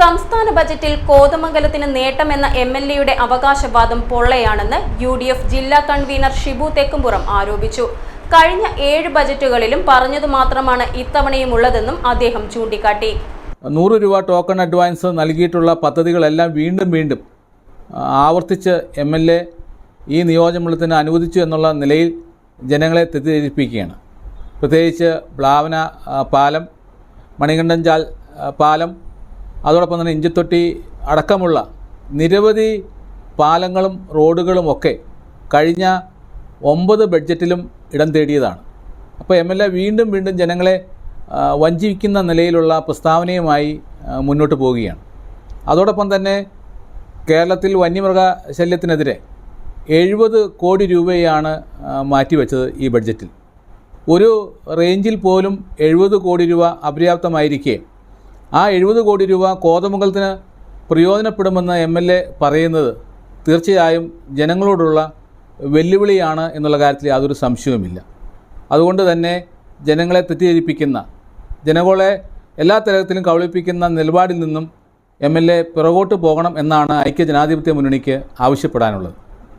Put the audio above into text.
സംസ്ഥാന ബജറ്റിൽ കോതമംഗലത്തിന് നേട്ടമെന്ന M L എയുടെ അവകാശവാദം പൊള്ളയാണെന്ന് യു ഡി എഫ് ജില്ലാ കൺവീനർ ഷിബു തെക്കുംപുറം ആരോപിച്ചു. കഴിഞ്ഞ ഏഴ് ബജറ്റുകളിലും പറഞ്ഞതു മാത്രമാണ് ഇത്തവണയും ഉള്ളതെന്നും അദ്ദേഹം ചൂണ്ടിക്കാട്ടി. നൂറ് രൂപ ടോക്കൺ അഡ്വാൻസ് നൽകിയിട്ടുള്ള പദ്ധതികളെല്ലാം വീണ്ടും വീണ്ടും ആവർത്തിച്ച് എം എൽ എ ഈ നിയോജകമണ്ഡലത്തിന് അനുവദിച്ചു എന്നുള്ള നിലയിൽ ജനങ്ങളെ തെറ്റിദ്ധരിപ്പിക്കുകയാണ്. പ്രത്യേകിച്ച് പ്ലാവന പാലം മണികണ്ഠൻ ചാൽ പാലം അതോടൊപ്പം തന്നെ ഇഞ്ചിത്തൊട്ടി അടക്കമുള്ള നിരവധി പാലങ്ങളും റോഡുകളും ഒക്കെ കഴിഞ്ഞ ഒമ്പത് ബഡ്ജറ്റിലും ഇടം തേടിയതാണ്. അപ്പോൾ എം എൽ എ വീണ്ടും വീണ്ടും ജനങ്ങളെ വഞ്ചിക്കുന്ന നിലയിലുള്ള പ്രസ്താവനയുമായി മുന്നോട്ട് പോവുകയാണ്. അതോടൊപ്പം തന്നെ കേരളത്തിൽ വന്യമൃഗ ശല്യത്തിനെതിരെ എഴുപത് കോടി രൂപയാണ് മാറ്റിവെച്ചത് ഈ ബഡ്ജറ്റിൽ. ഒരു റേഞ്ചിൽ പോലും എഴുപത് കോടി രൂപ അപര്യാപ്തമായിരിക്കെ ആ എഴുപത് കോടി രൂപ കോതമംഗലത്തിന് പ്രയോജനപ്പെടുമെന്ന് എം എൽ എ പറയുന്നത് തീർച്ചയായും ജനങ്ങളോടുള്ള വെല്ലുവിളിയാണ് എന്നുള്ള കാര്യത്തിൽ യാതൊരു സംശയവുമില്ല. അതുകൊണ്ട് തന്നെ ജനങ്ങളെ തെറ്റിദ്ധരിപ്പിക്കുന്ന ജനങ്ങളെ എല്ലാ തരത്തിലും കവളിപ്പിക്കുന്ന നിലപാടിൽ നിന്നും എം എൽ എ പിറകോട്ട് പോകണം എന്നാണ് ഐക്യ ജനാധിപത്യ മുന്നണിക്ക് ആവശ്യപ്പെടാനുള്ളത്.